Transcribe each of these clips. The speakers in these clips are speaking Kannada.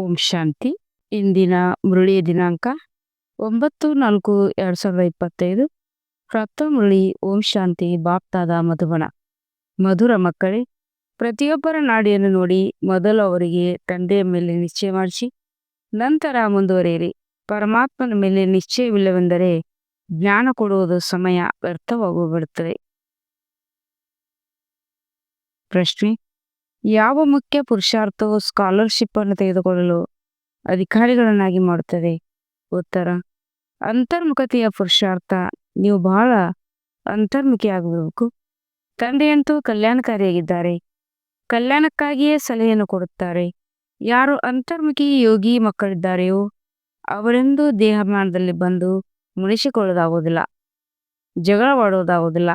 ಓಂ ಶಾಂತಿ. ಇಂದಿನ ಮುರಳಿಯ ದಿನಾಂಕ ಒಂಬತ್ತು ನಾಲ್ಕು ಎರಡು ಸಾವಿರದ ಇಪ್ಪತ್ತೈದು. ಪ್ರಾಪ್ತ ಮುರಳಿ ಓಂ ಶಾಂತಿ ಬಾಪ್ತಾದ ಮಧುಬನ. ಮಧುರ ಮಕ್ಕಳೇ, ಪ್ರತಿಯೊಬ್ಬರ ನಾಡಿಯನ್ನು ನೋಡಿ ಮೊದಲು ಅವರಿಗೆ ತಂದೆಯ ಮೇಲೆ ನಿಶ್ಚಯ ಮಾಡಿಸಿ, ನಂತರ ಮುಂದುವರಿಯಿರಿ. ಪರಮಾತ್ಮನ ಮೇಲೆ ನಿಶ್ಚಯವಿಲ್ಲವೆಂದರೆ ಜ್ಞಾನ ಕೊಡುವುದು ಸಮಯ ವ್ಯರ್ಥವಾಗೋಗ್ಬಿಡುತ್ತದೆ ಪ್ರಶ್ನೆ ಯಾವ ಮುಖ್ಯ ಪುರುಷಾರ್ಥವು ಸ್ಕಾಲರ್ಶಿಪ್ ಅನ್ನು ತೆಗೆದುಕೊಳ್ಳಲು ಅಧಿಕಾರಿಗಳನ್ನಾಗಿ ಮಾಡುತ್ತದೆ? ಉತ್ತರ, ಅಂತರ್ಮುಖತೆಯ ಪುರುಷಾರ್ಥ. ನೀವು ಬಹಳ ಅಂತರ್ಮುಖಿಯಾಗಬೇಕು. ತಂದೆಯಂತೂ ಕಲ್ಯಾಣಕಾರಿಯಾಗಿದ್ದಾರೆ. ಕಲ್ಯಾಣಕ್ಕಾಗಿಯೇ ಸಲಹೆಯನ್ನು ಕೊಡುತ್ತಾರೆ. ಯಾರು ಅಂತರ್ಮುಖಿ ಯೋಗಿ ಮಕ್ಕಳಿದ್ದಾರೆಯೋ, ಅವರೆಂದೂ ದೇಹಮಾನದಲ್ಲಿ ಬಂದು ಮುನಿಸಿಕೊಳ್ಳೋದಾಗುವುದಿಲ್ಲ ಜಗಳವಾಡುವುದಾಗುವುದಿಲ್ಲ.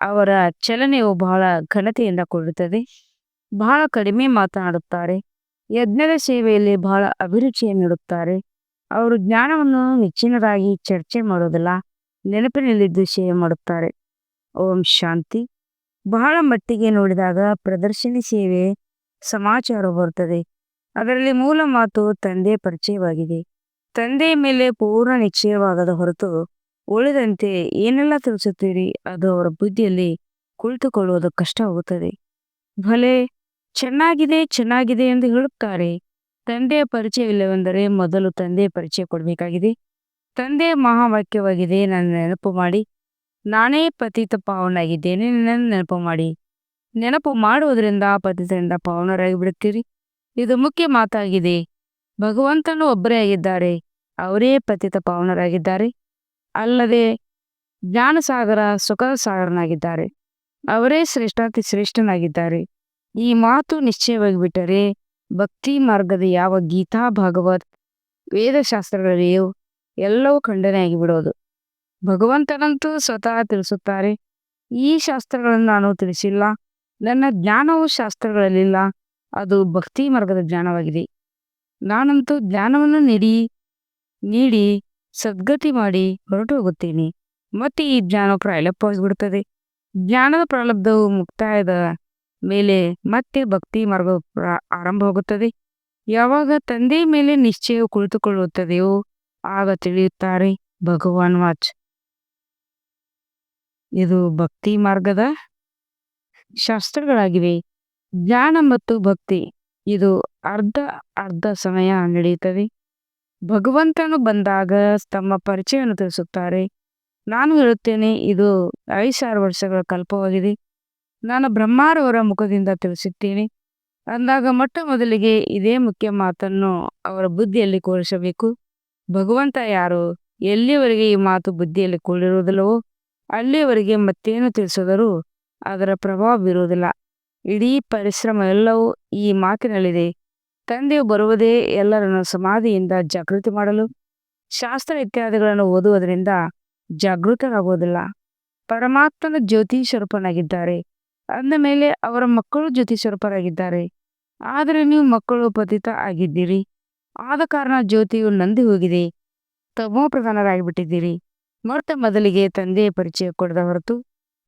ಅವರ ಚಲನೆಯು ಬಹಳ ಘನತೆಯಿಂದ ಕೂಡುತ್ತದೆ ಬಹಳ ಕಡಿಮೆ ಮಾತನಾಡುತ್ತಾರೆ. ಯಜ್ಞದ ಸೇವೆಯಲ್ಲಿ ಬಹಳ ಅಭಿರುಚಿಯನ್ನು ನೀಡುತ್ತಾರೆ. ಅವರು ಜ್ಞಾನವನ್ನು ನೆಚ್ಚಿನದಾಗಿ ಚರ್ಚೆ ಮಾಡುವುದಿಲ್ಲ ನೆನಪಿನಲ್ಲಿದ್ದು ಸೇವೆ ಮಾಡುತ್ತಾರೆ. ಓಂ ಶಾಂತಿ. ಬಹಳ ಮಟ್ಟಿಗೆ ನೋಡಿದಾಗ ಪ್ರದರ್ಶನ ಸೇವೆ ಸಮಾಚಾರ ಬರುತ್ತದೆ. ಅದರಲ್ಲಿ ಮೂಲ ಮಾತು ತಂದೆ ಪರಿಚಯವಾಗಿದೆ. ತಂದೆಯ ಮೇಲೆ ಪೂರ್ಣ ನಿಶ್ಚಯವಾಗದ ಹೊರತು ಉಳಿದಂತೆ ಏನೆಲ್ಲ ತಿಳಿಸುತ್ತೀರಿ ಅದು ಅವರ ಬುದ್ಧಿಯಲ್ಲಿ ಕುಳಿತುಕೊಳ್ಳುವುದು ಕಷ್ಟವಾಗುತ್ತದೆ. ಭಲೆ ಚೆನ್ನಾಗಿದೆ ಚೆನ್ನಾಗಿದೆ ಎಂದು ಹೇಳುತ್ತಾರೆ. ತಂದೆಯ ಪರಿಚಯವಿಲ್ಲವೆಂದರೆ ಮೊದಲು ತಂದೆಯ ಪರಿಚಯ ಕೊಡಬೇಕಾಗಿದೆ. ತಂದೆ ಮಹಾವಾಕ್ಯವಾಗಿದೆ, ನನ್ನ ನೆನಪು ಮಾಡಿ. ನಾನೇ ಪತಿತ ಪಾವನಾಗಿದ್ದೇನೆ ನನ್ನ ನೆನಪು ಮಾಡಿ. ನೆನಪು ಮಾಡುವುದರಿಂದ ಪತಿತರಿಂದ ಪಾವನರಾಗಿ ಬಿಡುತ್ತೀರಿ. ಇದು ಮುಖ್ಯ ಮಾತಾಗಿದೆ. ಭಗವಂತನು ಒಬ್ಬರೇ ಆಗಿದ್ದಾರೆ. ಅವರೇ ಪತಿತ ಪಾವನರಾಗಿದ್ದಾರೆ. ಅಲ್ಲದೆ ಜ್ಞಾನಸಾಗರ ಸುಖ ಸಾಗರನಾಗಿದ್ದಾರೆ ಅವರೇ ಶ್ರೇಷ್ಠಾತಿ ಶ್ರೇಷ್ಠನಾಗಿದ್ದಾರೆ. ಈ ಮಾತು ನಿಶ್ಚಯವಾಗಿ ಬಿಟ್ಟರೆ ಭಕ್ತಿ ಮಾರ್ಗದ ಯಾವ ಗೀತಾ ಭಾಗವತ್ ವೇದಶಾಸ್ತ್ರಗಳಲ್ಲಿಯೂ ಎಲ್ಲವೂ ಖಂಡನೆಯಾಗಿ ಬಿಡೋದು ಭಗವಂತನಂತೂ ಸ್ವತಃ ತಿಳಿಸುತ್ತಾರೆ, ಈ ಶಾಸ್ತ್ರಗಳನ್ನು ನಾನು ತಿಳಿಸಿಲ್ಲ, ನನ್ನ ಜ್ಞಾನವು ಶಾಸ್ತ್ರಗಳಲ್ಲಿಲ್ಲ, ಅದು ಭಕ್ತಿ ಮಾರ್ಗದ ಜ್ಞಾನವಾಗಿದೆ. ನಾನಂತೂ ಜ್ಞಾನವನ್ನು ನೀಡಿ ನೀಡಿ, ಸದ್ಗತಿ ಮಾಡಿ ಹೊರಟು ಹೋಗುತ್ತೇನೆ ಮತ್ತೆ ಈ ಜ್ಞಾನ ಪ್ರಾಯಲಭ್ಯವಾಗಿಬಿಡುತ್ತದೆ ಜ್ಞಾನದ ಪ್ರಾಲಬ್ಧವು ಮುಕ್ತಾಯದ ಮೇಲೆ ಮತ್ತೆ ಭಕ್ತಿ ಮಾರ್ಗ ಆರಂಭವಾಗುತ್ತದೆ ಯಾವಾಗ ತಂದೆ ಮೇಲೆ ನಿಶ್ಚಯ ಕುಳಿತುಕೊಳ್ಳುತ್ತದೆಯೋ ಆಗ ತಿಳಿಯುತ್ತಾರೆ ಭಗವಾನ್ ವಾಚ್. ಇದು ಭಕ್ತಿ ಮಾರ್ಗದ ಶಾಸ್ತ್ರಗಳಾಗಿವೆ. ಜ್ಞಾನ ಮತ್ತು ಭಕ್ತಿ, ಇದು ಅರ್ಧ ಅರ್ಧ ಸಮಯ ನಡೆಯುತ್ತದೆ. ಭಗವಂತನು ಬಂದಾಗ ತಮ್ಮ ಪರಿಚಯವನ್ನು ತಿಳಿಸುತ್ತಾರೆ. ನಾನು ಹೇಳುತ್ತೇನೆ, ಇದು ಐದು ಸಾವಿರ ವರ್ಷಗಳ ಕಲ್ಪವಾಗಿದೆ. ನಾನು ಬ್ರಹ್ಮಾರವರ ಮುಖದಿಂದ ತಿಳಿಸುತ್ತೇನೆ ಅಂದಾಗ ಮೊಟ್ಟ ಮೊದಲಿಗೆ ಇದೇ ಮುಖ್ಯ ಮಾತನ್ನು ಅವರ ಬುದ್ಧಿಯಲ್ಲಿ ಕೂರಿಸಬೇಕು. ಭಗವಂತ ಯಾರು? ಎಲ್ಲಿಯವರೆಗೆ ಈ ಮಾತು ಬುದ್ಧಿಯಲ್ಲಿ ಕೂಡಿರುವುದಿಲ್ಲವೋ, ಅಲ್ಲಿಯವರೆಗೆ ಮತ್ತೇನು ತಿಳಿಸಿದರೂ ಅದರ ಪ್ರಭಾವ ಬೀರುವುದಿಲ್ಲ. ಇಡೀ ಪರಿಶ್ರಮ ಎಲ್ಲವೂ ಈ ಮಾತಿನಲ್ಲಿದೆ. ತಂದೆಯು ಬರುವುದೇ ಎಲ್ಲರನ್ನು ಸಮಾಧಿಯಿಂದ ಜಾಗೃತಿ ಮಾಡಲು, ಶಾಸ್ತ್ರ ಇತ್ಯಾದಿಗಳನ್ನು ಓದುವುದರಿಂದ ಜಾಗೃತರಾಗುವುದಿಲ್ಲ. ಪರಮಾತ್ಮನ ಜ್ಯೋತಿ ಸ್ವರೂಪನಾಗಿದ್ದಾರೆ ಅಂದ ಮೇಲೆ ಅವರ ಮಕ್ಕಳು ಜ್ಯೋತಿ ಸ್ವರೂಪರಾಗಿದ್ದಾರೆ ಆದರೆ ನೀವು ಮಕ್ಕಳು ಪತಿತ ಆಗಿದ್ದೀರಿ. ಆದ ಕಾರಣ ಜ್ಯೋತಿಯು ನಂದಿ ಹೋಗಿದೆ. ತಮೋ ಪ್ರಧಾನರಾಗಿಬಿಟ್ಟಿದ್ದೀರಿ. ಮೊಟ್ಟ ಮೊದಲಿಗೆ ತಂದೆಯ ಪರಿಚಯ ಕೊಡದ ಹೊರತು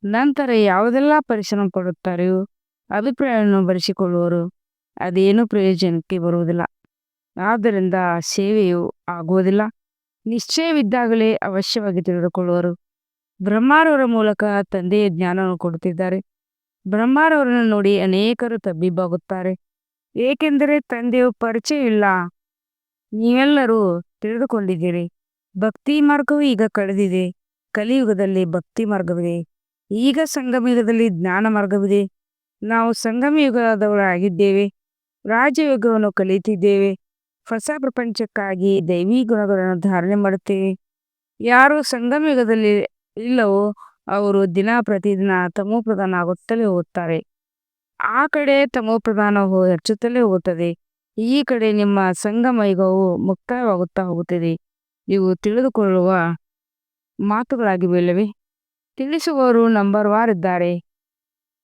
ನಂತರ ಯಾವುದೆಲ್ಲ ಪರಿಶ್ರಮ ಕೊಡುತ್ತಾರೆಯೋ ಅಭಿಪ್ರಾಯವನ್ನು ಬರೆಸಿಕೊಳ್ಳುವರು ಅದೇನು ಪ್ರಯೋಜನಕ್ಕೆ ಬರುವುದಿಲ್ಲ. ಆದ್ದರಿಂದ ಸೇವೆಯು ಆಗುವುದಿಲ್ಲ. ನಿಶ್ಚಯವಿದ್ದಾಗಲೇ ಅವಶ್ಯವಾಗಿ ತಿಳಿದುಕೊಳ್ಳುವರು. ಬ್ರಹ್ಮಾರವರ ಮೂಲಕ ತಂದೆಯ ಜ್ಞಾನವನ್ನು ಕೊಡುತ್ತಿದ್ದಾರೆ. ಬ್ರಹ್ಮಾರವರನ್ನು ನೋಡಿ ಅನೇಕರು ತಬ್ಬಿಬ್ಬಾಗುತ್ತಾರೆ. ಏಕೆಂದರೆ ತಂದೆಯು ಪರಿಚಯ ಇಲ್ಲ. ನೀವೆಲ್ಲರೂ ತಿಳಿದುಕೊಂಡಿದ್ದೀರಿ. ಭಕ್ತಿ ಮಾರ್ಗವು ಈಗ ಕಳೆದಿದೆ. ಕಲಿಯುಗದಲ್ಲಿ ಭಕ್ತಿ ಮಾರ್ಗವಿದೆ. ಈಗ ಸಂಗಮಯುಗದಲ್ಲಿ ಜ್ಞಾನ ಮಾರ್ಗವಿದೆ. ನಾವು ಸಂಗಮಯುಗದವರಾಗಿದ್ದೇವೆ. ರಾಜಯುಗವನ್ನು ಕಲಿಯುತ್ತಿದ್ದೇವೆ ಹೊಸ ಪ್ರಪಂಚಕ್ಕಾಗಿ ದೈವಿ ಗುಣಗಳನ್ನು ಧಾರಣೆ ಮಾಡುತ್ತೇವೆ. ಯಾರು ಸಂಗಮಯುಗದಲ್ಲಿ ಇಲ್ಲವೋ ಅವರು ದಿನ ಪ್ರತಿದಿನ ತಮೋ ಪ್ರಧಾನ ಆಗುತ್ತಲೇ ಹೋಗುತ್ತಾರೆ ಆ ಕಡೆ ತಮೋ ಪ್ರಧಾನ ಹೆಚ್ಚುತ್ತಲೇ ಹೋಗುತ್ತದೆ ಈ ಕಡೆ ನಿಮ್ಮ ಸಂಘ ಮೈಗವು ಮುಕ್ತಾಯವಾಗುತ್ತಾ ಹೋಗುತ್ತದೆ. ಇವು ತಿಳಿದುಕೊಳ್ಳುವ ಮಾತುಗಳಾಗಿವೆಲ್ಲವೇ ತಿಳಿಸುವವರು ನಂಬರ್ ವಾರ್ ಇದ್ದಾರೆ.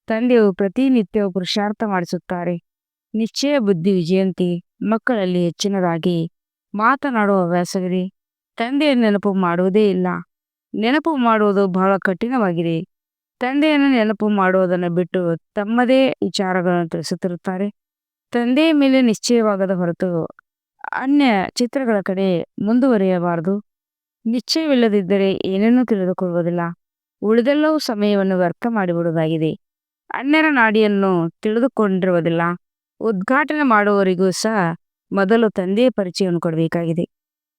ತಂದೆಯು ಪ್ರತಿನಿತ್ಯ ಪುರುಷಾರ್ಥ ಮಾಡಿಸುತ್ತಾರೆ. ನಿಶ್ಚಯ ಬುದ್ಧಿ ವಿಜಯಂತಿ, ಮಕ್ಕಳಲ್ಲಿ ಹೆಚ್ಚಿನದಾಗಿ ಮಾತನಾಡುವ ಹವ್ಯಾಸವಿದೆ ತಂದೆಯ ನೆನಪು ಮಾಡುವುದೇ ಇಲ್ಲ. ನೆನಪು ಮಾಡುವುದು ಬಹಳ ಕಠಿಣವಾಗಿದೆ. ತಂದೆಯನ್ನು ನೆನಪು ಮಾಡುವುದನ್ನು ಬಿಟ್ಟು ತಮ್ಮದೇ ವಿಚಾರಗಳನ್ನು ತಿಳಿಸುತ್ತಿರುತ್ತಾರೆ. ತಂದೆಯ ಮೇಲೆ ನಿಶ್ಚಯವಾಗದ ಹೊರತು ಅನ್ಯ ಚಿತ್ರಗಳ ಕಡೆ ಮುಂದುವರಿಯಬಾರದು. ನಿಶ್ಚಯವಿಲ್ಲದಿದ್ದರೆ ಏನನ್ನೂ ತಿಳಿದುಕೊಳ್ಳುವುದಿಲ್ಲ. ಉಳಿದೆಲ್ಲವೂ ಸಮಯವನ್ನು ವ್ಯರ್ಥ ಮಾಡಿಬಿಡುವುದಾಗಿದೆ. ಅನ್ಯರ ನಾಡಿಯನ್ನು ತಿಳಿದುಕೊಂಡಿರುವುದಿಲ್ಲ. ಉದ್ಘಾಟನೆ ಮಾಡುವವರಿಗೂ ಸಹ ಮೊದಲು ತಂದೆಯ ಪರಿಚಯವನ್ನು ಕೊಡಬೇಕಾಗಿದೆ.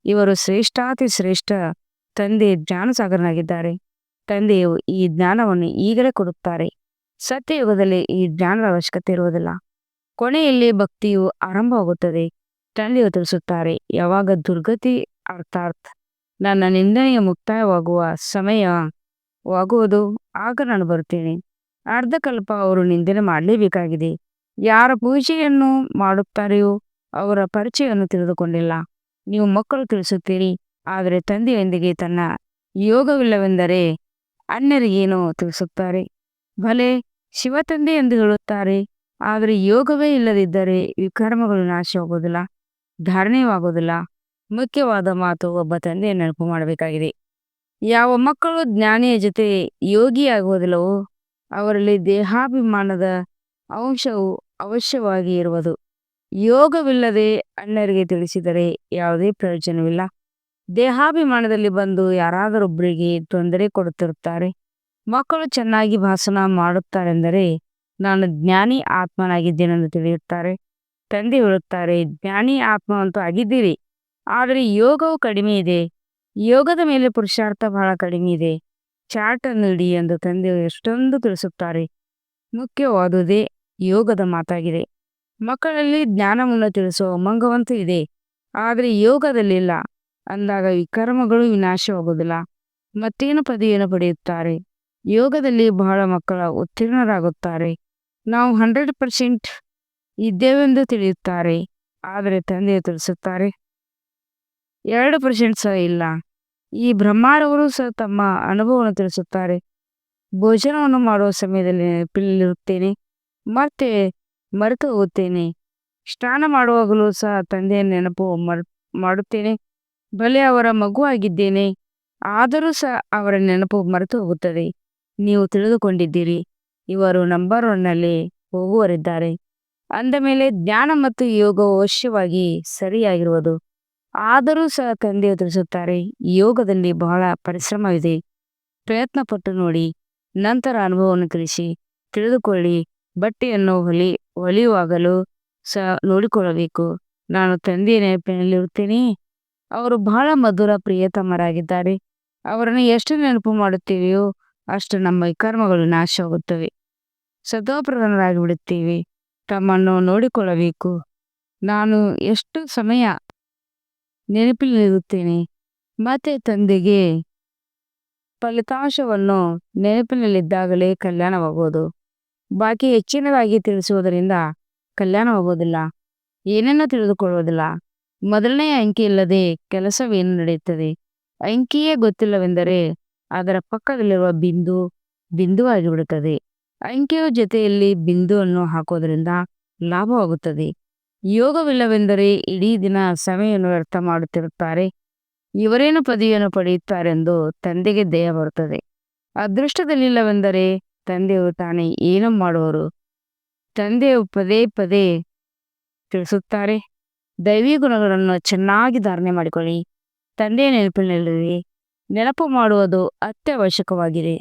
ಇವರು ಶ್ರೇಷ್ಠಾತಿ ಶ್ರೇಷ್ಠ ತಂದೆ ಜ್ಞಾನಸಾಗರನಾಗಿದ್ದಾರೆ. ತಂದೆಯು ಈ ಜ್ಞಾನವನ್ನು ಈಗಲೇ ಕೊಡುತ್ತಾರೆ. ಸತ್ಯಯುಗದಲ್ಲಿ ಈ ಜ್ಞಾನದ ಅವಶ್ಯಕತೆ ಇರುವುದಿಲ್ಲ. ಕೊನೆಯಲ್ಲಿ ಭಕ್ತಿಯು ಆರಂಭವಾಗುತ್ತದೆ. ತಂದೆಯು ತಿಳಿಸುತ್ತಾರೆ, ಯಾವಾಗ ದುರ್ಗತಿ ಅರ್ಥಾತ್ ನನ್ನ ನಿಂದನೆಯ ಮುಕ್ತಾಯವಾಗುವ ಸಮಯವಾಗುವುದು ಆಗ ನಾನು ಬರುತ್ತೇನೆ. ಅರ್ಧಕಲ್ಪ ಅವರು ನಿಂದನೆ ಮಾಡಲೇಬೇಕಾಗಿದೆ. ಯಾರ ಪೂಜೆಯನ್ನು ಮಾಡುತ್ತಾರೆಯೋ ಅವರ ಪರಿಚಯವನ್ನು ತಿಳಿದುಕೊಂಡಿಲ್ಲ. ನೀವು ಮಕ್ಕಳು ತಿಳಿಸುತ್ತೀರಿ ಆದರೆ ತಂದೆಯೊಂದಿಗೆ ತನ್ನ ಯೋಗವಿಲ್ಲವೆಂದರೆ ಅಣ್ಣರಿಗೇನೋ ತಿಳಿಸುತ್ತಾರೆ. ಭಲೆ ಶಿವ ತಂದೆ ಎಂದು ಹೇಳುತ್ತಾರೆ. ಆದರೆ ಯೋಗವೇ ಇಲ್ಲದಿದ್ದರೆ ವಿಕರ್ಮಗಳು ನಾಶವಾಗುವುದಿಲ್ಲ, ಧಾರಣೆಯಾಗುವುದಿಲ್ಲ. ಮುಖ್ಯವಾದ ಮಾತು ಒಬ್ಬ ತಂದೆಯ ನೆನಪು ಮಾಡಬೇಕಾಗಿದೆ. ಯಾವ ಮಕ್ಕಳು ಜ್ಞಾನಿಯ ಜೊತೆ ಯೋಗಿಯಾಗುವುದಿಲ್ಲವೋ, ಅವರಲ್ಲಿ ದೇಹಾಭಿಮಾನದ ಅಂಶವು ಅವಶ್ಯವಾಗಿ ಇರುವುದು. ಯೋಗವಿಲ್ಲದೆ ಅಣ್ಣರಿಗೆ ತಿಳಿಸಿದರೆ ಯಾವುದೇ ಪ್ರಯೋಜನವಿಲ್ಲ. ದೇಹಾಭಿಮಾನದಲ್ಲಿ ಬಂದು ಯಾರಾದರೊಬ್ಬರಿಗೆ ತೊಂದರೆ ಕೊಡುತ್ತಿರುತ್ತಾರೆ. ಮಕ್ಕಳು ಚೆನ್ನಾಗಿ ಭಾಷಣ ಮಾಡುತ್ತಾರೆಂದರೆ ನಾನು ಜ್ಞಾನಿ ಆತ್ಮನಾಗಿದ್ದೇನೆಂದು ತಿಳಿಯುತ್ತಾರೆ. ತಂದೆ ಹೇಳುತ್ತಾರೆ, ಜ್ಞಾನಿ ಆತ್ಮವಂತೂ ಆಗಿದ್ದೀರಿ, ಆದರೆ ಯೋಗವು ಕಡಿಮೆ ಇದೆ. ಯೋಗದ ಮೇಲೆ ಪುರುಷಾರ್ಥ ಬಹಳ ಕಡಿಮೆ ಇದೆ. ಚಾಟ್ ಇಡಿ ಎಂದು ತಂದೆ ಎಷ್ಟೊಂದು ತಿಳಿಸುತ್ತಾರೆ. ಮುಖ್ಯವಾದುದೇ ಯೋಗದ ಮಾತಾಗಿದೆ. ಮಕ್ಕಳಲ್ಲಿ ಜ್ಞಾನವನ್ನು ತಿಳಿಸುವ ಉಮಂಗವಂತೂ ಇದೆ, ಆದರೆ ಯೋಗದಲ್ಲಿಲ್ಲ. ಅಂದಾಗ ವಿಕರ್ಮಗಳು ವಿನಾಶವಾಗುವುದಿಲ್ಲ. ಮತ್ತೇನು ಪದವಿಯನ್ನು ಪಡೆಯುತ್ತಾರೆ? ಯೋಗದಲ್ಲಿ ಬಹಳ ಮಕ್ಕಳ ಉತ್ತೀರ್ಣರಾಗುತ್ತಾರೆ. ನಾವು ಹಂಡ್ರೆಡ್ ಪರ್ಸೆಂಟ್ ಇದ್ದೇವೆಂದು ತಿಳಿಯುತ್ತಾರೆ. ಆದರೆ ತಂದೆ ತಿಳಿಸುತ್ತಾರೆ, ಎರಡು ಪರ್ಸೆಂಟ್ ಸಹ ಇಲ್ಲ. ಈ ಬ್ರಹ್ಮಾರವರು ಸಹ ತಮ್ಮ ಅನುಭವವನ್ನು ತಿಳಿಸುತ್ತಾರೆ. ಭೋಜನವನ್ನು ಮಾಡುವ ಸಮಯದಲ್ಲಿ ನೆನಪಿನಲ್ಲಿರುತ್ತೇನೆ. ಮತ್ತೆ ಮರೆತು ಹೋಗುತ್ತೇನೆ ಸ್ನಾನ ಮಾಡುವಾಗಲೂ ಸಹ ತಂದೆಯ ನೆನಪು ಮರ್, ಮಾಡುತ್ತೇನೆ. ಬಲೆ ಅವರ ಮಗುವಾಗಿದ್ದೇನೆ ಆದರೂ ಸಹ ಅವರ ನೆನಪು ಮರೆತು ಹೋಗುತ್ತದೆ. ನೀವು ತಿಳಿದುಕೊಂಡಿದ್ದೀರಿ. ಇವರು ನಂಬರ್ ಒನ್ನಲ್ಲಿ ಹೋಗುವರಿದ್ದಾರೆ. ಅಂದ ಮೇಲೆ ಜ್ಞಾನ ಮತ್ತು ಯೋಗ ಅವಶ್ಯವಾಗಿ ಸರಿಯಾಗಿರುವುದು. ಆದರೂ ಸಹ ತಂದೆ ತಿಳಿಸುತ್ತಾರೆ, ಯೋಗದಲ್ಲಿ ಬಹಳ ಪರಿಶ್ರಮವಿದೆ. ಪ್ರಯತ್ನ ಪಟ್ಟು ನೋಡಿ. ನಂತರ ಅನುಭವವನ್ನು ತಿಳಿಸಿ. ತಿಳಿದುಕೊಳ್ಳಿ. ಬಟ್ಟೆಯನ್ನು ಹೊಲಿ, ಹೊಲಿಯುವಾಗಲೂ ಸಹ ನೋಡಿಕೊಳ್ಳಬೇಕು. ನಾನು ತಂದೆಯ ನೆನಪಿನಲ್ಲಿರುತ್ತೇನೆ. ಅವರು ಬಹಳ ಮಧುರ, ಪ್ರಿಯತಮರಾಗಿದ್ದಾರೆ. ಅವರನ್ನು ಎಷ್ಟು ನೆನಪು ಮಾಡುತ್ತೀವಿಯೋ ಅಷ್ಟು ನಮ್ಮ ಕರ್ಮಗಳು ನಾಶವಾಗುತ್ತವೆ. ಸದೋಪ್ರಧಾನರಾಗಿ ಬಿಡುತ್ತೀವಿ ತಮ್ಮನ್ನು ನೋಡಿಕೊಳ್ಳಬೇಕು. ನಾನು ಎಷ್ಟು ಸಮಯ ನೆನಪಿನಲ್ಲಿರುತ್ತೇನೆ ಮತ್ತೆ ತಂದೆಗೆ ಫಲಿತಾಂಶವನ್ನು ನೆನಪಿನಲ್ಲಿದ್ದಾಗಲೇ ಕಲ್ಯಾಣವಾಗುವುದು. ಬಾಕಿ ಹೆಚ್ಚಿನದಾಗಿ ತಿಳಿಸುವುದರಿಂದ ಕಲ್ಯಾಣವಾಗುವುದಿಲ್ಲ. ಏನನ್ನೂ ತಿಳಿದುಕೊಳ್ಳುವುದಿಲ್ಲ. ಮೊದಲನೆಯ ಅಂಕಿ ಇಲ್ಲದೆ ಕೆಲಸವೇನು ನಡೆಯುತ್ತದೆ? ಅಂಕಿಯೇ ಗೊತ್ತಿಲ್ಲವೆಂದರೆ ಅದರ ಪಕ್ಕದಲ್ಲಿರುವ ಬಿಂದು ಬಿಂದುವಾಗಿ ಬಿಡುತ್ತದೆ ಅಂಕಿಯ ಜೊತೆಯಲ್ಲಿ ಬಿಂದುವನ್ನು ಹಾಕೋದ್ರಿಂದ ಲಾಭವಾಗುತ್ತದೆ. ಯೋಗವಿಲ್ಲವೆಂದರೆ ಇಡೀ ದಿನ ಸಮಯವನ್ನು ವ್ಯರ್ಥ ಮಾಡುತ್ತಿರುತ್ತಾರೆ. ಇವರೇನು ಪದವಿಯನ್ನು ಪಡೆಯುತ್ತಾರೆಂದು ತಂದೆಗೆ ದಯ ಬರುತ್ತದೆ. ಅದೃಷ್ಟದಲ್ಲಿಲ್ಲವೆಂದರೆ ತಂದೆಯು ತಾನೇ ಏನು ಮಾಡುವರು. ತಂದೆಯು ಪದೇ ಪದೇ ತಿಳಿಸುತ್ತಾರೆ. ದೈವಿ ಗುಣಗಳನ್ನು ಚೆನ್ನಾಗಿ ಧಾರಣೆ ಮಾಡಿಕೊಳ್ಳಿ. ತಂದೆಯ ನೆನಪಿನಲ್ಲಿ ನೆನಪು ಮಾಡುವುದು ಅತ್ಯವಶ್ಯಕವಾಗಿದೆ.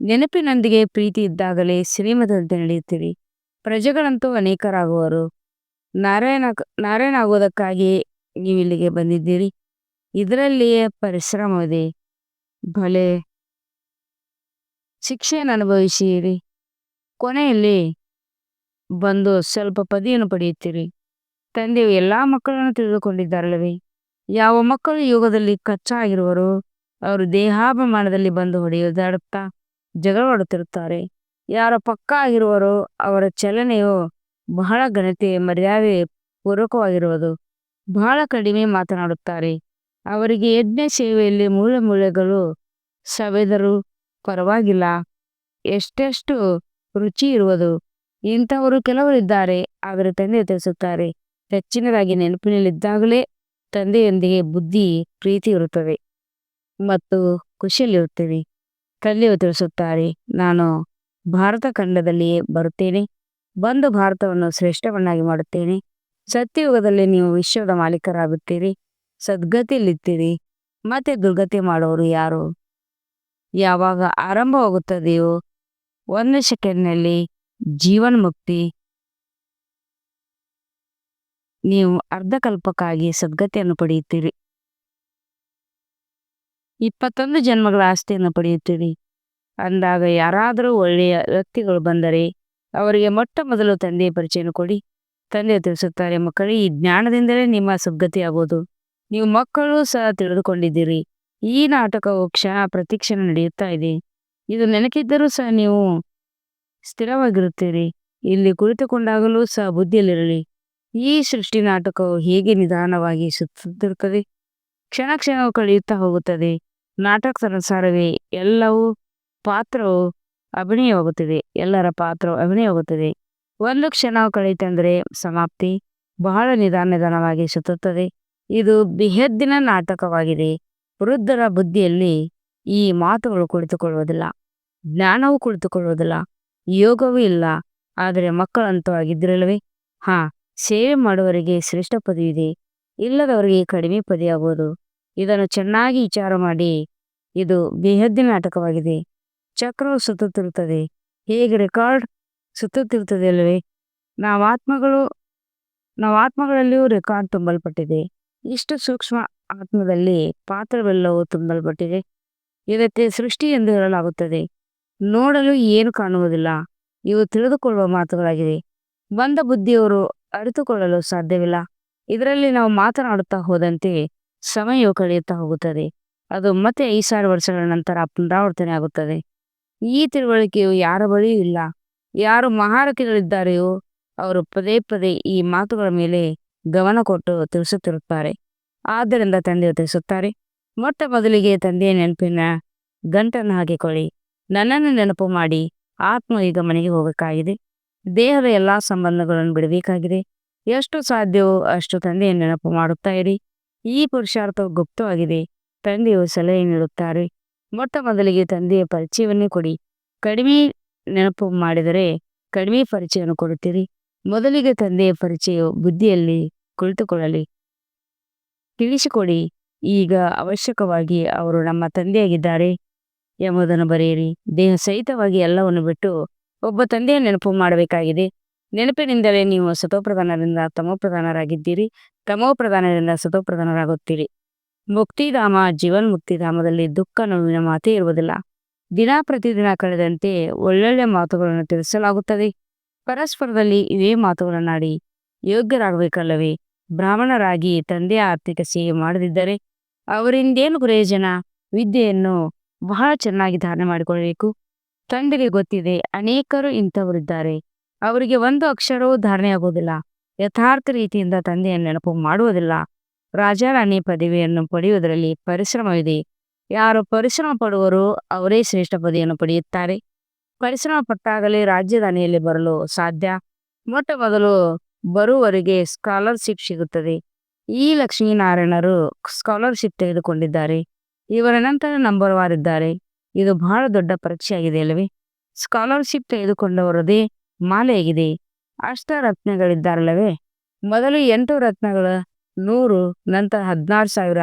ನೆನಪಿನೊಂದಿಗೆ ಪ್ರೀತಿ ಇದ್ದಾಗಲೇ ಶ್ರೀಮತದಂತೆ ನಡೆಯುತ್ತೀರಿ. ಪ್ರಜೆಗಳಂತೂ ಅನೇಕರಾಗುವರು. ನಾರಾಯಣ ನಾರಾಯಣ ಆಗುವುದಕ್ಕಾಗಿ ನೀವು ಇಲ್ಲಿಗೆ ಬಂದಿದ್ದೀರಿ. ಇದರಲ್ಲಿಯೇ ಪರಿಶ್ರಮವಿದೆ. ಭಲೆ. ಶಿಕ್ಷೆಯನ್ನು ಅನುಭವಿಸಿರಿ. ಕೊನೆಯಲ್ಲಿ ಬಂದು ಸ್ವಲ್ಪ ಪದಿಯನ್ನು ಪಡೆಯುತ್ತೀರಿ. ತಂದೆಯು ಎಲ್ಲ ಮಕ್ಕಳನ್ನು ತಿಳಿದುಕೊಂಡಿದ್ದಾರಲ್ಲವೇ? ಯಾವ ಮಕ್ಕಳು ಯೋಗದಲ್ಲಿ ಕಚ್ಚಾ ಆಗಿರುವರು ಅವರು ದೇಹಾಭಿಮಾನದಲ್ಲಿ ಬಂದು ಹೊಡೆಯುವುದಾಡುತ್ತಾ ಜಗಳವಾಡುತ್ತಿರುತ್ತಾರೆ. ಯಾರ ಪಕ್ಕ ಆಗಿರುವರೋ ಅವರ ಚಲನೆಯು ಬಹಳ ಘನತೆ ಮರ್ಯಾದೆ ಪೂರ್ವಕವಾಗಿರುವುದು ಬಹಳ ಕಡಿಮೆ ಮಾತನಾಡುತ್ತಾರೆ. ಅವರಿಗೆ ಯಜ್ಞ ಸೇವೆಯಲ್ಲಿ ಮೂಳೆ ಮೂಳೆಗಳು ಸವೆದರೂ ಪರವಾಗಿಲ್ಲ. ಎಷ್ಟೆಷ್ಟು ರುಚಿ ಇರುವುದು. ಇಂಥವರು ಕೆಲವರಿದ್ದಾರೆ, ಆದರೆ ತಂದೆ ತಿಳಿಸುತ್ತಾರೆ. ಹೆಚ್ಚಿನದಾಗಿ ನೆನಪಿನಲ್ಲಿದ್ದಾಗಲೇ ತಂದೆಯೊಂದಿಗೆ ಬುದ್ಧಿ, ಪ್ರೀತಿ ಇರುತ್ತದೆ ಮತ್ತು ಖುಷಿಯಲ್ಲಿರುತ್ತೇವೆ. ತಂದೆಯು ತಿಳಿಸುತ್ತಾರೆ, ನಾನು ಭಾರತ ಖಂಡದಲ್ಲಿಯೇ ಬರುತ್ತೇನೆ, ಬಂದು ಭಾರತವನ್ನು ಶ್ರೇಷ್ಠವನ್ನಾಗಿ ಮಾಡುತ್ತೇನೆ, ಸತ್ಯಯುಗದಲ್ಲಿ ನೀವು ವಿಶ್ವದ ಮಾಲೀಕರಾಗುತ್ತೀರಿ ಸದ್ಗತಿಯಲ್ಲಿತ್ತೀರಿ ಮತ್ತೆ ದುರ್ಗತಿ ಮಾಡೋರು ಯಾರು? ಯಾವಾಗ ಆರಂಭವಾಗುತ್ತದೆಯೋ ಒಂದು ಸೆಕೆಂಡ್ನಲ್ಲಿ ಜೀವನ್ ಮುಕ್ತಿ ನೀವು ಅರ್ಧಕಲ್ಪಕ್ಕಾಗಿ ಸದ್ಗತಿಯನ್ನು ಪಡೆಯುತ್ತೀರಿ. ಇಪ್ಪತ್ತೊಂದು ಜನ್ಮಗಳ ಆಸ್ತಿಯನ್ನು ಪಡೆಯುತ್ತೀರಿ. ಅಂದಾಗ ಯಾರಾದರೂ ಒಳ್ಳೆಯ ವ್ಯಕ್ತಿಗಳು ಬಂದರೆ ಅವರಿಗೆ ಮೊಟ್ಟ ಮೊದಲು ತಂದೆಯ ಪರಿಚಯನ ಕೊಡಿ. ತಂದೆ ತಿಳಿಸುತ್ತಾರೆ, ಮಕ್ಕಳು, ಈ ಜ್ಞಾನದಿಂದಲೇ ನಿಮ್ಮ ಸದ್ಗತಿಯಾಗುವುದು. ನೀವು ಮಕ್ಕಳು ಸಹ ತಿಳಿದುಕೊಂಡಿದ್ದೀರಿ. ಈ ನಾಟಕವು ಕ್ಷಣ ಪ್ರತಿಕ್ಷಣ ನಡೆಯುತ್ತಾ ಇದೆ. ಇದು ನೆನಕಿದ್ದರೂ ಸಹ ನೀವು ಸ್ಥಿರವಾಗಿರುತ್ತೀರಿ. ಇಲ್ಲಿ ಕುಳಿತುಕೊಂಡಾಗಲೂ ಸಹ ಬುದ್ಧಿಯಲ್ಲಿರಲಿ. ಈ ಸೃಷ್ಟಿ ನಾಟಕವು ಹೇಗೆ ನಿಧಾನವಾಗಿ ಸುತ್ತುತ್ತಿರುತ್ತದೆ? ಕ್ಷಣ ಕ್ಷಣವು ಕಳೆಯುತ್ತಾ ಹೋಗುತ್ತದೆ. ನಾಟಕದನುಸಾರವೇ ಎಲ್ಲವೂ ಪಾತ್ರವು ಅಭಿನಯವಾಗುತ್ತದೆ. ಎಲ್ಲರ ಪಾತ್ರವು ಅಭಿನಯವಾಗುತ್ತದೆ. ಒಂದು ಕ್ಷಣ ಕಳೆಯಿತೆಂದರೆ ಸಮಾಪ್ತಿ. ಬಹಳ ನಿಧಾನ ನಿಧಾನವಾಗಿ ಸುತ್ತುತ್ತದೆ. ಇದು ಬಿಹದ್ದಿನ ನಾಟಕವಾಗಿದೆ. ವೃದ್ಧರ ಬುದ್ಧಿಯಲ್ಲಿ ಈ ಮಾತುಗಳು ಕುಳಿತುಕೊಳ್ಳುವುದಿಲ್ಲ. ಜ್ಞಾನವೂ ಕುಳಿತುಕೊಳ್ಳುವುದಿಲ್ಲ. ಯೋಗವೂ ಇಲ್ಲ. ಆದರೆ ಮಕ್ಕಳಂತೂ ಆಗಿದ್ದಿರಲ್ವೇ? ಹಾ ಸೇವೆ ಮಾಡುವವರಿಗೆ ಶ್ರೇಷ್ಠ ಪದವಿ ಇದೆ, ಇಲ್ಲದವರಿಗೆ ಕಡಿಮೆ ಪದಿಯಾಗಬಹುದು ಇದನ್ನು ಚೆನ್ನಾಗಿ ವಿಚಾರ ಮಾಡಿ. ಇದು ಬೇಹದ್ದಿನ ನಾಟಕವಾಗಿದೆ. ಚಕ್ರವು ಸುತ್ತುತ್ತಿರುತ್ತದೆ. ಹೇಗೆ ರೆಕಾರ್ಡ್ ಸುತ್ತುತ್ತಿರುತ್ತದೆ ಅಲ್ಲವೇ? ನಾವಾತ್ಮಗಳು ನಾವಾತ್ಮಗಳಲ್ಲಿಯೂ ರೆಕಾರ್ಡ್ ತುಂಬಲ್ಪಟ್ಟಿದೆ. ಇಷ್ಟು ಸೂಕ್ಷ್ಮ ಆತ್ಮದಲ್ಲಿ ಪಾತ್ರವೆಲ್ಲವೂ ತುಂಬಲ್ಪಟ್ಟಿದೆ. ಇದಕ್ಕೆ ಸೃಷ್ಟಿ ಎಂದು ಹೇಳಲಾಗುತ್ತದೆ. ನೋಡಲು ಏನು ಕಾಣುವುದಿಲ್ಲ. ಇವು ತಿಳಿದುಕೊಳ್ಳುವ ಮಾತುಗಳಾಗಿವೆ. ಬಂದ ಬುದ್ಧಿಯವರು ಅರಿತುಕೊಳ್ಳಲು ಸಾಧ್ಯವಿಲ್ಲ. ಇದರಲ್ಲಿ ನಾವು ಮಾತನಾಡುತ್ತಾ ಹೋದಂತೆ ಸಮಯವು ಕಳೆಯುತ್ತಾ ಹೋಗುತ್ತದೆ. ಅದು ಮತ್ತೆ ಐದು ಸಾವಿರ ವರ್ಷಗಳ ನಂತರ ಪುನರಾವರ್ತನೆ ಆಗುತ್ತದೆ. ಈ ತಿಳುವಳಿಕೆಯು ಯಾರ ಬಳಿಯೂ ಇಲ್ಲ. ಯಾರು ಮಹಾರಥಿಗಳಿದ್ದಾರೆಯೋ ಅವರು ಪದೇ ಪದೇ ಈ ಮಾತುಗಳ ಮೇಲೆ ಗಮನ ಕೊಟ್ಟು ತಿಳಿಸುತ್ತಿರುತ್ತಾರೆ. ಆದ್ದರಿಂದ ತಂದೆಯು ತಿಳಿಸುತ್ತಾರೆ, ಮೊಟ್ಟ ಮೊದಲಿಗೆ ತಂದೆಯ ನೆನಪಿನ ಗಂಟನ್ನು ಹಾಕಿಕೊಳ್ಳಿ. ನನ್ನನ್ನು ನೆನಪು ಮಾಡಿ ಆತ್ಮ ಈಗ ಮನೆಗೆ ಹೋಗಬೇಕಾಗಿದೆ. ದೇಹದ ಎಲ್ಲ ಸಂಬಂಧಗಳನ್ನು ಬಿಡಬೇಕಾಗಿದೆ. ಎಷ್ಟು ಸಾಧ್ಯವೋ ಅಷ್ಟು ತಂದೆಯ ನೆನಪು ಮಾಡುತ್ತಾ ಇರಿ. ಈ ಪುರುಷಾರ್ಥವು ಗುಪ್ತವಾಗಿದೆ. ತಂದೆಯು ಸಲಹೆ ನೀಡುತ್ತಾರೆ. ಮೊಟ್ಟ ಮೊದಲಿಗೆ ತಂದೆಯ ಪರಿಚಯವನ್ನೇ ಕೊಡಿ. ಕಡಿಮೆ ನೆನಪು ಮಾಡಿದರೆ ಕಡಿಮೆ ಪರಿಚಯವನ್ನು ಕೊಡುತ್ತೀರಿ. ಮೊದಲಿಗೆ ತಂದೆಯ ಪರಿಚಯವು ಬುದ್ಧಿಯಲ್ಲಿ ಕುಳಿತುಕೊಳ್ಳಲಿ. ತಿಳಿಸಿಕೊಡಿ. ಈಗ ಅವಶ್ಯಕವಾಗಿ ಅವರು ನಮ್ಮ ತಂದೆಯಾಗಿದ್ದಾರೆ ಎಂಬುದನ್ನು ಬರೆಯಿರಿ. ದೇಹ ಸಹಿತವಾಗಿ ಎಲ್ಲವನ್ನು ಬಿಟ್ಟು ಒಬ್ಬ ತಂದೆಯ ನೆನಪು ಮಾಡಬೇಕಾಗಿದೆ. ನೆನಪಿನಿಂದಲೇ ನೀವು ಸತೋಪ್ರಧಾನರಿಂದ ತಮೋಪ್ರಧಾನರಾಗಿದ್ದೀರಿ. ತಮೋಪ್ರಧಾನದಿಂದ ಸತೋಪ್ರಧಾನರಾಗುತ್ತೀರಿ ಮುಕ್ತಿಧಾಮ, ಜೀವನ್ ಮುಕ್ತಿಧಾಮದಲ್ಲಿ ದುಃಖ ನೋವಿನ ಮಾತೇ ಇರುವುದಿಲ್ಲ. ದಿನ ಪ್ರತಿದಿನ ಕಳೆದಂತೆ ಒಳ್ಳೊಳ್ಳೆ ಮಾತುಗಳನ್ನು ತಿಳಿಸಲಾಗುತ್ತದೆ. ಪರಸ್ಪರದಲ್ಲಿ ಇವೇ ಮಾತುಗಳನ್ನಾಡಿ ಯೋಗ್ಯರಾಗಬೇಕಲ್ಲವೇ? ಬ್ರಾಹ್ಮಣರಾಗಿ ತಂದೆಯ ಆರ್ಥಿಕ ಸೇವೆ ಮಾಡದಿದ್ದರೆ ಅವರಿಂದೇನು ಪ್ರಯೋಜನ ವಿದ್ಯೆಯನ್ನು ಬಹಳ ಚೆನ್ನಾಗಿ ಧಾರಣೆ ಮಾಡಿಕೊಳ್ಳಬೇಕು. ತಂದೆಗೆ ಗೊತ್ತಿದೆ. ಅನೇಕರು ಇಂಥವರಿದ್ದಾರೆ. ಅವರಿಗೆ ಒಂದು ಅಕ್ಷರವೂ ಧಾರಣೆಯಾಗುವುದಿಲ್ಲ ಯಥಾರ್ಥ ರೀತಿಯಿಂದ ತಂದೆಯ ನೆನಪು ಮಾಡುವುದಿಲ್ಲ. ರಾಜಾರಾಣಿ ಪದವಿಯನ್ನು ಪಡೆಯುವುದರಲ್ಲಿ ಪರಿಶ್ರಮವಿದೆ. ಯಾರು ಪರಿಶ್ರಮ ಪಡುವರೋ ಅವರೇ ಶ್ರೇಷ್ಠ ಪದವಿಯನ್ನು ಪಡೆಯುತ್ತಾರೆ. ಪರಿಶ್ರಮ ಪಟ್ಟಾಗಲೇ ರಾಜಧಾನಿಯಲ್ಲಿ ಬರಲು ಸಾಧ್ಯ. ಮೊಟ್ಟ ಮೊದಲು ಬರುವವರಿಗೆ ಸ್ಕಾಲರ್ಶಿಪ್ ಸಿಗುತ್ತದೆ. ಈ ಲಕ್ಷ್ಮೀನಾರಾಯಣರು ಸ್ಕಾಲರ್ಶಿಪ್ ತೆಗೆದುಕೊಂಡಿದ್ದಾರೆ. ಇವರ ನಂತರ ನಂಬರ್ ವಾರ್ ಇದ್ದಾರೆ ಇದು ಬಹಳ ದೊಡ್ಡ ಪರೀಕ್ಷೆಯಾಗಿದೆ ಅಲ್ಲವೇ ಸ್ಕಾಲರ್ಶಿಪ್ ತೆಗೆದುಕೊಂಡವರದೇ ಮಾಲೆಯಾಗಿದೆ. ಅಷ್ಟ ರತ್ನಗಳಿದ್ದಾರಲ್ಲವೇ? ಮೊದಲು ಎಂಟು ರತ್ನಗಳ, ನೂರು, ನಂತರ ಹದಿನಾರು ಸಾವಿರ.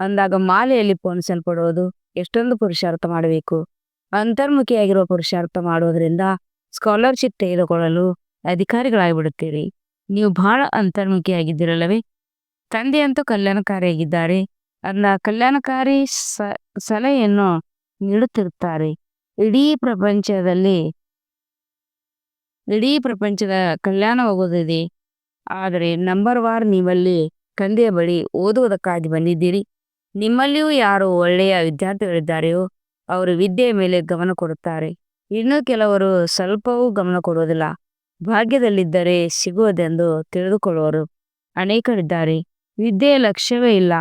ಅಂದಾಗ ಮಾಲೆಯಲ್ಲಿ ಪೋಣಿಸಲ್ಪಡುವುದು ಎಷ್ಟೊಂದು ಪುರುಷಾರ್ಥ ಮಾಡಬೇಕು. ಅಂತರ್ಮುಖಿಯಾಗಿರುವ ಪುರುಷಾರ್ಥ ಮಾಡುವುದರಿಂದ ಸ್ಕಾಲರ್ಶಿಪ್ ತೆಗೆದುಕೊಳ್ಳಲು ಅಧಿಕಾರಿಗಳಾಗಿಬಿಡುತ್ತೀರಿ. ನೀವು ಬಹಳ ಅಂತರ್ಮುಖಿಯಾಗಿದ್ದಿರಲ್ಲವೇ? ತಂದೆಯಂತೂ ಕಲ್ಯಾಣಕಾರಿಯಾಗಿದ್ದಾರೆ. ಅಂದ ಕಲ್ಯಾಣಕಾರಿ ಸ, ಸಲಹೆಯನ್ನು ನೀಡುತ್ತಿರುತ್ತಾರೆ. ಇಡೀ ಪ್ರಪಂಚದಲ್ಲಿ, ಇಡೀ ಪ್ರಪಂಚದ ಕಲ್ಯಾಣವಾಗುವುದಿದೆ ಆದರೆ ನಂಬರ್ ವಾರ್ ನೀವಲ್ಲಿ ಕಂದೆಯ ಬಳಿ ಓದುವುದಕ್ಕಾಗಿ ಬಂದಿದ್ದೀರಿ. ನಿಮ್ಮಲ್ಲಿಯೂ ಯಾರು ಒಳ್ಳೆಯ ವಿದ್ಯಾರ್ಥಿಗಳಿದ್ದಾರೆಯೋ ಅವರು ವಿದ್ಯೆಯ ಮೇಲೆ ಗಮನ ಕೊಡುತ್ತಾರೆ. ಇನ್ನು ಕೆಲವರು ಸ್ವಲ್ಪವೂ ಗಮನ ಕೊಡುವುದಿಲ್ಲ. ಭಾಗ್ಯದಲ್ಲಿದ್ದರೆ ಸಿಗುವುದೆಂದು ತಿಳಿದುಕೊಳ್ಳುವರು. ಅನೇಕರಿದ್ದಾರೆ. ವಿದ್ಯೆಯ ಲಕ್ಷ್ಯವೇ ಇಲ್ಲ.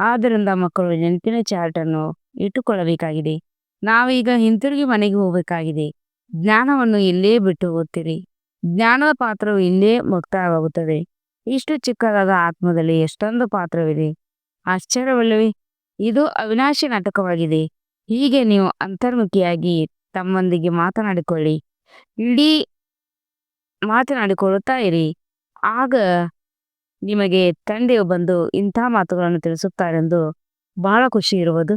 ಆದ್ದರಿಂದ ಮಕ್ಕಳು ನೆನಪಿನ ಚಾರ್ಟನ್ನು ಇಟ್ಟುಕೊಳ್ಳಬೇಕಾಗಿದೆ. ನಾವೀಗ ಹಿಂತಿರುಗಿ ಮನೆಗೆ ಹೋಗಬೇಕಾಗಿದೆ. ಜ್ಞಾನವನ್ನು ಇಲ್ಲೇ ಬಿಟ್ಟು ಹೋಗ್ತೀರಿ. ಜ್ಞಾನದ ಪಾತ್ರವು ಇಲ್ಲೇ ಮುಕ್ತಾಯವಾಗುತ್ತದೆ. ಇಷ್ಟು ಚಿಕ್ಕದಾದ ಆತ್ಮದಲ್ಲಿ ಎಷ್ಟೊಂದು ಪಾತ್ರವಿದೆ. ಆಶ್ಚರ್ಯವಲ್ಲವೇ. ಇದು ಅವಿನಾಶಿ ನಾಟಕವಾಗಿದೆ. ಹೀಗೆ ನೀವು ಅಂತರ್ಮುಖಿಯಾಗಿ ತಮ್ಮೊಂದಿಗೆ ಮಾತನಾಡಿಕೊಳ್ಳಿ. ಇಡೀ ಮಾತನಾಡಿಕೊಳ್ಳುತ್ತಾ ಇರಿ. ಆಗ ನಿಮಗೆ ತಂದೆಯು ಬಂದು ಇಂಥ ಮಾತುಗಳನ್ನು ತಿಳಿಸುತ್ತಾರೆಂದು ಬಹಳ ಖುಷಿ ಇರುವುದು.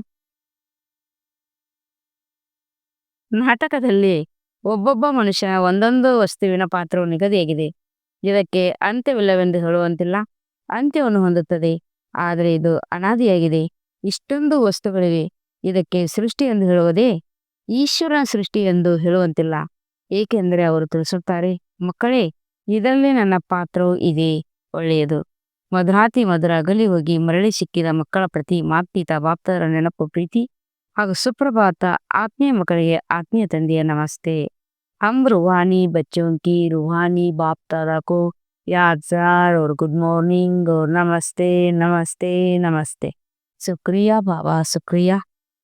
ನಾಟಕದಲ್ಲಿ ಒಬ್ಬೊಬ್ಬ ಮನುಷ್ಯ ಒಂದೊಂದು ವಸ್ತುವಿನ ಪಾತ್ರವು ನಿಗದಿಯಾಗಿದೆ ಇದಕ್ಕೆ ಅಂತ್ಯವಿಲ್ಲವೆಂದು ಹೇಳುವಂತಿಲ್ಲ. ಅಂತ್ಯವನ್ನು ಹೊಂದುತ್ತದೆ. ಆದರೆ ಇದು ಅನಾದಿಯಾಗಿದೆ. ಇಷ್ಟೊಂದು ವಸ್ತುಗಳಿವೆ. ಇದಕ್ಕೆ ಸೃಷ್ಟಿ ಎಂದು ಹೇಳುವುದೇ ಈಶ್ವರನ ಸೃಷ್ಟಿ ಎಂದು ಹೇಳುವಂತಿಲ್ಲ. ಏಕೆಂದರೆ ಅವರು ತಿಳಿಸುತ್ತಾರೆ, ಮಕ್ಕಳೇ, ಇದರಲ್ಲಿ ನನ್ನ ಪಾತ್ರವು ಇದೆ, ಒಳ್ಳೆಯದು. ಮಧುರಾತಿ ಮಧುರ ಅಗಲಿ ಹೋಗಿ ಮರಳಿ ಸಿಕ್ಕಿದ ಮಕ್ಕಳ ಪ್ರತಿ ಮಾಪ್ತೀತ ಬಾಪ್ತರ ನೆನಪು, ಪ್ರೀತಿ ಹಾಗೂ ಸುಪ್ರಭಾತ ಆತ್ಮೀಯ ಮಕ್ಕಳಿಗೆ ಆತ್ಮೀಯ ತಂದೆಯ ನಮಸ್ತೆ. ಹಮ್ ರುಹಾನಿ ಬಚ್ಚೋನ್ ಕಿ ರುಹಾನಿ ಬಾಪ್ ತಾರಾಕೋ ಯಾರ್ ಸಾರ್ ಅವ್ರ ಗುಡ್ ಮಾರ್ನಿಂಗ್ ಅವ್ರ ನಮಸ್ತೆ ನಮಸ್ತೆ ನಮಸ್ತೆ. ಸುಕ್ರಿಯಾ ಬಾಬಾ, ಸುಕ್ರಿಯಾ.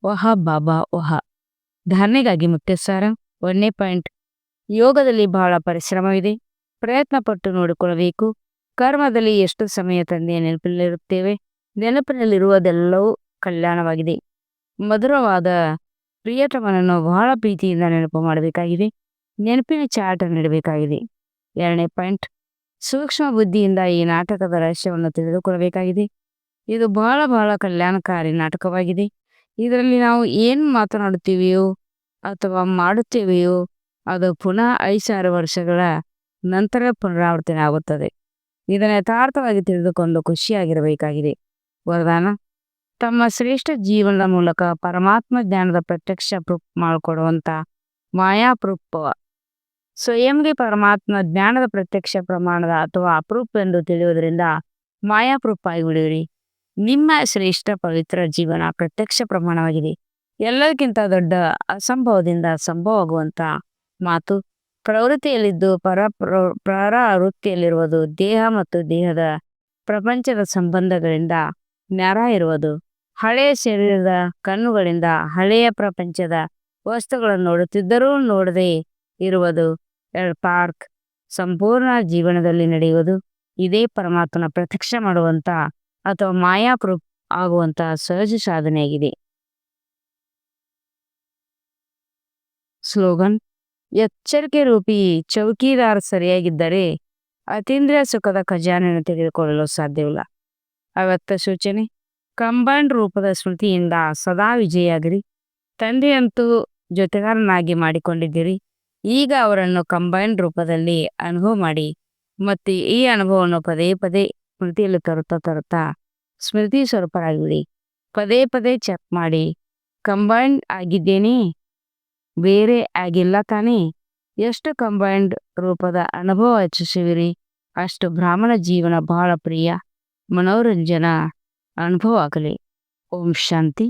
ಓಹ ಬಾಬಾ ಓಹ ಧಾರಣೆಗಾಗಿ ಮುಖ್ಯ ಸಾರ ಒಂದನೇ ಪಾಯಿಂಟ್. ಯೋಗದಲ್ಲಿ ಬಹಳ ಪರಿಶ್ರಮವಿದೆ. ಪ್ರಯತ್ನ ಪಟ್ಟು ನೋಡಿಕೊಳ್ಳಬೇಕು. ಕರ್ಮದಲ್ಲಿ ಎಷ್ಟು ಸಮಯ ತಂದೆಯ ನೆನಪಿನಲ್ಲಿರುತ್ತೇವೆ? ನೆನಪಿನಲ್ಲಿರುವುದೆಲ್ಲವೂ ಕಲ್ಯಾಣವಾಗಿದೆ. ಮಧುರವಾದ ಪ್ರಿಯತಮನನ್ನು ಬಹಳ ಪ್ರೀತಿಯಿಂದ ನೆನಪು ಮಾಡಬೇಕಾಗಿದೆ. ನೆನಪಿನ ಚಾಟ ನೀಡಬೇಕಾಗಿದೆ ಎರಡನೇ ಪಾಯಿಂಟ್, ಸೂಕ್ಷ್ಮ ಬುದ್ಧಿಯಿಂದ ಈ ನಾಟಕದ ರಹಸ್ಯವನ್ನು ತಿಳಿದುಕೊಳ್ಳಬೇಕಾಗಿದೆ. ಇದು ಬಹಳ ಬಹಳ ಕಲ್ಯಾಣಕಾರಿ ನಾಟಕವಾಗಿದೆ. ಇದರಲ್ಲಿ ನಾವು ಏನು ಮಾತನಾಡುತ್ತೀವಿಯೋ ಅಥವಾ ಮಾಡುತ್ತೇವೆಯೋ ಅದು ಪುನಃ ಐದು ಸಾವಿರ ವರ್ಷಗಳ ನಂತರ ಪುನರಾವರ್ತನೆ ಆಗುತ್ತದೆ ಇದನ್ನು ಯಥಾರ್ಥವಾಗಿ ತಿಳಿದುಕೊಂಡು ಖುಷಿಯಾಗಿರಬೇಕಾಗಿದೆ. ವರದಾನ ತಮ್ಮ ಶ್ರೇಷ್ಠ ಜೀವನದ ಮೂಲಕ ಪರಮಾತ್ಮ ಜ್ಞಾನದ ಪ್ರತ್ಯಕ್ಷ ಪ್ರೂಫ್ ಮಾಡಿಕೊಡುವಂಥ ಮಾಯಾ ಪ್ರೂಫ್. ಸ್ವಯಂಗೆ ಪರಮಾತ್ಮ ಜ್ಞಾನದ ಪ್ರತ್ಯಕ್ಷ ಪ್ರಮಾಣದ ಅಥವಾ ಅಪ್ರೂಪ್ ಎಂದು ತಿಳಿಯುವುದರಿಂದ ಮಾಯಾ ಪ್ರೂಫ್ ಆಗಿಬಿಡಿರಿ ನಿಮ್ಮ ಶ್ರೇಷ್ಠ ಪವಿತ್ರ ಜೀವನ ಪ್ರತ್ಯಕ್ಷ ಪ್ರಮಾಣವಾಗಿದೆ. ಎಲ್ಲದಕ್ಕಿಂತ ದೊಡ್ಡ ಅಸಂಭವದಿಂದ ಸಂಭವವಾಗುವಂಥ ಮಾತು ಪ್ರವೃತ್ತಿಯಲ್ಲಿದ್ದು ಪರ ಪ್ರವೃತ್ತಿಯಲ್ಲಿರುವುದು ದೇಹ ಮತ್ತು ದೇಹದ ಪ್ರಪಂಚದ ಸಂಬಂಧಗಳಿಂದ ನ್ಯಾರ ಇರುವುದು. ಹಳೆಯ ಶರೀರದ ಕಣ್ಣುಗಳಿಂದ ಹಳೆಯ ಪ್ರಪಂಚದ ವಸ್ತುಗಳನ್ನು ನೋಡುತ್ತಿದ್ದರೂ ನೋಡದೆ ಇರುವುದು. ಪಾರ್ಕ್ ಸಂಪೂರ್ಣ ಜೀವನದಲ್ಲಿ ನಡೆಯುವುದು. ಇದೇ ಪರಮಾತ್ಮನ ಪ್ರತ್ಯಕ್ಷ ಮಾಡುವಂತ ಅಥವಾ ಮಾಯಾಪ್ರೂಪ್ ಆಗುವಂತಹ ಸಹಜ ಸಾಧನೆಯಾಗಿದೆ. ಸ್ಲೋಗನ್, ಎಚ್ಚರಿಕೆ ರೂಪಿ ಚೌಕಿದಾರ ಸರಿಯಾಗಿದ್ದರೆ ಅತೀಂದ್ರಿಯ ಸುಖದ ಖಜಾನೆಯನ್ನು ತೆಗೆದುಕೊಳ್ಳಲು ಸಾಧ್ಯವಿಲ್ಲ. ಅವ್ಯಕ್ತ ಸೂಚನೆ, ಕಂಬೈಂಡ್ ರೂಪದ ಸ್ಮೃತಿಯಿಂದ ಸದಾ ವಿಜಯಾಗಿರಿ ತಂದೆಯಂತೂ ಜೊತೆಗಾರನಾಗಿ ಮಾಡಿಕೊಂಡಿದ್ದೀರಿ. ಈಗ ಅವರನ್ನು ಕಂಬೈಂಡ್ ರೂಪದಲ್ಲಿ ಅನುಭವ ಮಾಡಿ ಮತ್ತು ಈ ಅನುಭವವನ್ನು ಪದೇ ಪದೇ ಸ್ಮೃತಿಯಲ್ಲಿ ತರುತ್ತಾ ತರುತ್ತಾ ಸ್ಮೃತಿ ಸ್ವರೂಪರಾಗಿರಿ. ಪದೇ ಪದೇ ಚೆಕ್ ಮಾಡಿ, ಕಂಬೈಂಡ್ ಆಗಿದ್ದೇನೆ? ಬೇರೆ ಆಗಿಲ್ಲ ತಾನೇ? ಎಷ್ಟು ಕಂಬೈಂಡ್ ರೂಪದ ಅನುಭವ ಹೆಚ್ಚಿಸುವಿರಿ ಅಷ್ಟು ಬ್ರಾಹ್ಮಣ ಜೀವನ ಬಹಳ ಪ್ರಿಯ. ಮನೋರಂಜನಾ ಅನುಭವ ಆಗಲಿ ಓಂ ಶಾಂತಿ